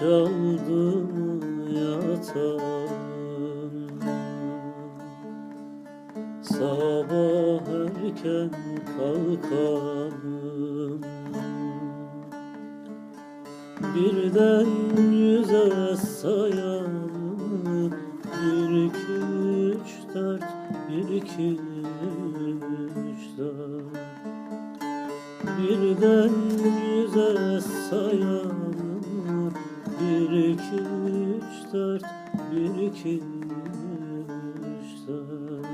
çaldı mı yatağım Sabah erken kalkalım Birden yüze sayalım Bir iki üç dört Bir iki üç dört. Birden yüze sayalım Bir iki üç dört Bir iki üç dört.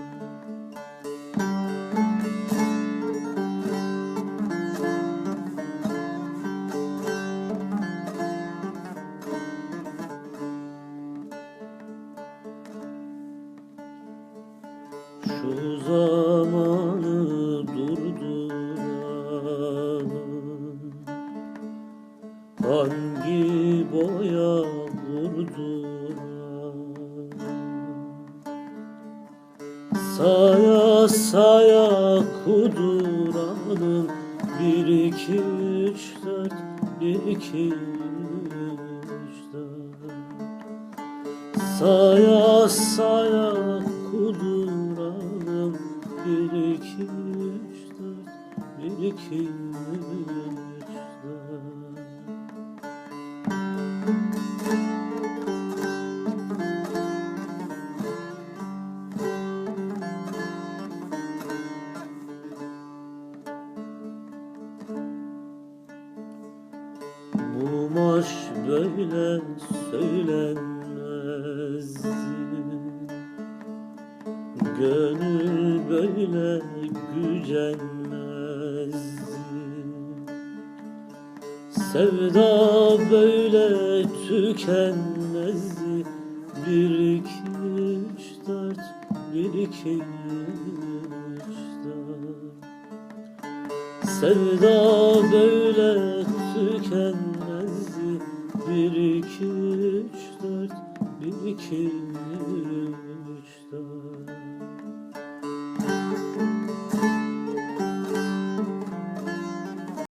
Şu zamanı Hangi boya vurduralım Saya saya kuduralım Bir iki üç dört iki üç dört. Saya saya kuduralım Bir iki üç dört Bir iki üç Maç böyle söylenmez. Gönül böyle gücenmez. Sevda böyle tükenmez. Bir iki üç dört Bir iki üç dört. Sevda böyle tükenmez bir iki üç dört. Bir iki üç dört.